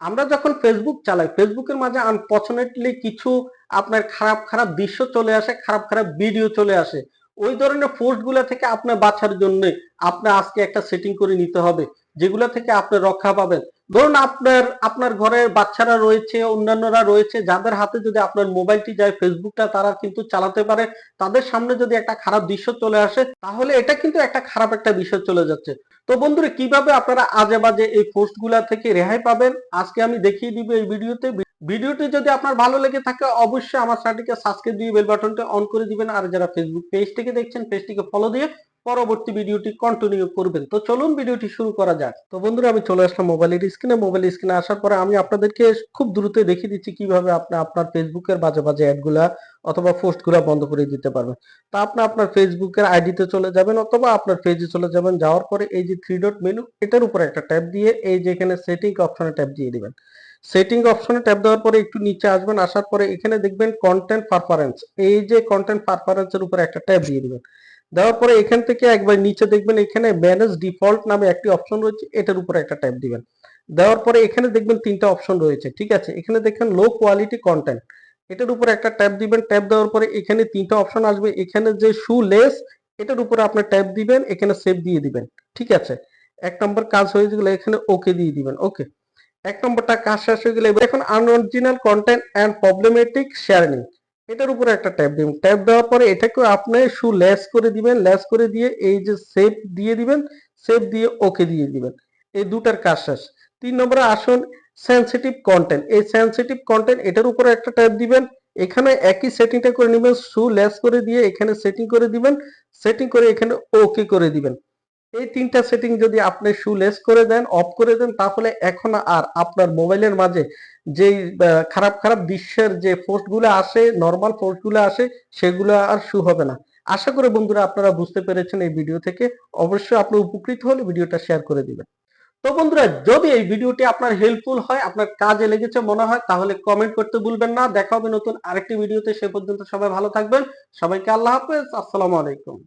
আমরা যখন ফেসবুক চালাই ফেসবুকের মাঝে আনফর্চুনেটলি কিছু আপনার খারাপ খারাপ দৃশ্য চলে আসে, খারাপ খারাপ ভিডিও চলে আসে। ওই ধরনের পোস্টগুলা থেকে আপনার বাঁচার জন্য আপনার আজকে একটা সেটিং করে নিতে হবে, যেগুলা থেকে আপনি রক্ষা পাবেন। ধরুন আপনার আপনার ঘরের বাচ্চারা রয়েছে, অন্যান্যরা রয়েছে, যাদের হাতে যদি আপনার মোবাইলটি যায় ফেসবুকটা তারা কিন্তু চালাতে পারে। তাদের সামনে যদি একটা খারাপ দৃশ্য চলে আসে, তাহলে এটা কিন্তু একটা খারাপ একটা বিষয় চলে যাচ্ছে। তো বন্ধুরা, কীভাবে আপনারা আজে বাজে এই পোস্টগুলা থেকে রেহাই পাবেন? আজকে আমি দেখিয়ে দিব এই ভিডিওতে। ভিডিওটি যদি আপনার ভালো লেগে থাকে, অবশ্যই আমার চ্যানেলটিকে সাবস্ক্রাইব দিয়ে বেল বাটনটা অন করে দিবেন। আর যারা ফেসবুক পেজ থেকে দেখছেন পেজটিকে ফলো দিয়ে পরবর্তী ভিডিওটি কন্টিনিউ করবেন। তো চলুন ভিডিওটি শুরু করা যাক। তো বন্ধুরা, আমি চলে আসলাম মোবাইলের স্ক্রিনে মোবাইল স্ক্রিনে আসার পরে আমি আপনাদেরকে খুব দ্রুত দেখিয়ে দিচ্ছি কীভাবে আপনি আপনার ফেসবুকের বাজে বাজে অ্যাডগুলা অথবা পোস্টগুলা বন্ধ করে দিতে পারবেন। তো আপনি আপনার ফেসবুকের আইডিতে চলে যাবেন অথবা আপনার পেজে চলে যাবেন। যাওয়ার পরে এই যে থ্রি ডট মেনু এটার উপরে একটা ট্যাপ দিয়ে এই যে এখানে সেটিং অপশনে ট্যাপ দিয়ে দিবেন। সেটিং অপশনে ট্যাপ দেওয়ার পরে একটু নিচে আসবেন। আসার পরে এখানে দেখবেন কন্টেন্ট পারফারেন্স এই যে কন্টেন্ট পারফারেন্সের উপরে একটা ট্যাপ দিয়ে দিবেন। দেওয়ার পরে এখান থেকে একবার নিচে দেখবেন এখানে ম্যানেজ ডিফল্ট নামে একটি অপশন রয়েছে, এটার উপরে একটা ট্যাপ দিবেন। দেওয়ার পরে এখানে দেখবেন তিনটা অপশন রয়েছে, ঠিক আছে? এখানে দেখেন লো কোয়ালিটি কন্টেন্ট এটার উপরে একটা ট্যাপ দিবেন ট্যাপ দেওয়ার পরে এখানে তিনটা অপশন আসবে, এখানে যে শু লেস এটার উপরে আপনি ট্যাপ দিবেন, এখানে সেভ দিয়ে দিবেন, ঠিক আছে? এক নম্বর কাজ হয়ে গেলে এখানে ওকে দিয়ে দিবেন ওকে এক নম্বরটা কাজ শেষ হয়ে গেলে এখন unoriginal content and problematic sharing এটার উপরে একটা ট্যাপ দিবেন ট্যাপ দেওয়ার পরে এটাকে আপনি শু লেস করে দিবেন, লেস করে দিয়ে এই যে সেভ দিয়ে দিবেন সেভ দিয়ে ওকে দিয়ে দিবেন। এই দুটার কাজ শেষ। তিন নম্বরে আসুন সেন্সিটিভ কন্টেন্ট এই সেন্সিটিভ কন্টেন্ট এটার উপরে একটা ট্যাপ দিবেন। এখানে একই সেটিংটা করে নেবেন শু লেস করে দিয়ে এখানে সেটিং করে দিবেন সেটিং করে এখানে ওকে করে দিবেন। এই তিনটা সেটিং যদি আপনি শুলেস করে দেন অফ করে দেন, তাহলে এখন আর আপনার মোবাইলের মাঝে আহ, খারাপ খারাপ দৃশ্যের যে পোস্টগুলো আসে নর্মাল পোস্টগুলো আসে সেগুলো আর শু হবে না। আশা করি বন্ধুরা আপনারা বুঝতে পেরেছেন এই ভিডিও থেকে। অবশ্যই আপনি উপকৃত হলে ভিডিওটা শেয়ার করে দিবেন। তো বন্ধুরা যদি এই ভিডিওটি আপনার হেল্পফুল হয় আপনার কাজে লেগেছে মনে হয় তাহলে কমেন্ট করতে ভুলবেন না। দেখা হবে নতুন আরেকটি ভিডিওতে সে পর্যন্ত সবাই ভালো থাকবেন। সবাইকে আল্লাহ হাফেজ। আসসালামু আলাইকুম।